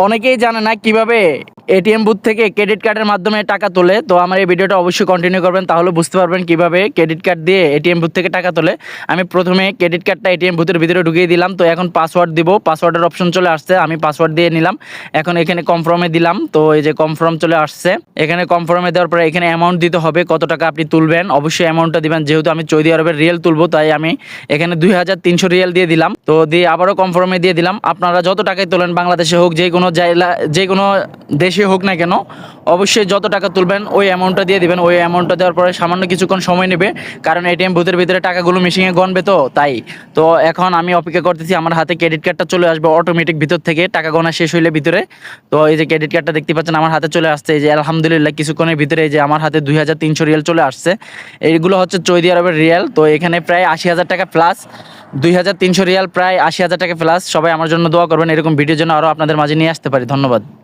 অনেকেই জানে না কীভাবে এটিএম বুথ থেকে ক্রেডিট কার্ডের মাধ্যমে টাকা তোলে, তো আমার এই ভিডিওটা অবশ্যই কন্টিনিউ করবেন, তাহলে বুঝতে পারবেন কীভাবে ক্রেডিট কার্ড দিয়ে এটিএম বুথ থেকে টাকা তোলে। আমি প্রথমে ক্রেডিট কার্ডটা এটিএম বুথের ভিতরে ঢুকিয়ে দিলাম, তো এখন পাসওয়ার্ড দিব পাসওয়ার্ডের অপশন চলে আসছে, আমি পাসওয়ার্ড দিয়ে নিলাম। এখন এখানে কনফার্মে দিলাম, তো এই যে কনফার্ম চলে আসছে। এখানে কনফার্মে দেওয়ার পরে এখানে অ্যামাউন্ট দিতে হবে, কত টাকা আপনি তুলবেন, অবশ্যই অ্যামাউন্টটা দিবেন, যেহেতু আমি সৌদি আরবের রিয়েল তুলবো, তাই আমি এখানে দুই হাজার তিনশো রিয়েল দিয়ে দিলাম, তো দিয়ে আবারও কনফার্মে দিয়ে দিলাম। আপনারা যত টাকাই তোলেন, বাংলাদেশে হোক যে কোনো জায়গা যে কোনো দেশে হোক না কেন, অবশ্যই যত টাকা তুলবেন, ওই অ্যামাউন্টটা দিয়ে দিবেন। ওই অ্যামাউন্টটা দেওয়ার পরে সামান্য কিছুক্ষণ সময় নেবে, কারণ এটিএম বুথের ভিতরে টাকাগুলো মেশিনে গণবে তো, তাই। তো এখন আমি অপেক্ষা করতেছি, আমার হাতে ক্রেডিট কার্ডটা চলে আসবে অটোমেটিক ভিতর থেকে, টাকা গোনা শেষ হইলে ভিতরে। তো এই যে ক্রেডিট কার্ডটা দেখতে পাচ্ছেন, আমার হাতে চলে আসছে, এই যে আলহামদুলিল্লাহ, কিছুক্ষণের ভিতরে এই যে আমার হাতে দুই হাজার তিনশো রিয়াল চলে আসছে। এইগুলো হচ্ছে সৌদি আরবের রিয়াল তো এখানে প্রায় আশি হাজার টাকা প্লাস দুই হাজার তিনশো রিয়াল প্রায় আশি হাজার টাকা প্লাস সবাই আমার জন্য দোয়া করবেন, এরকম ভিডিওর জন্য আরও আপনাদের মাঝে নিয়ে আসতে পারি। ধন্যবাদ।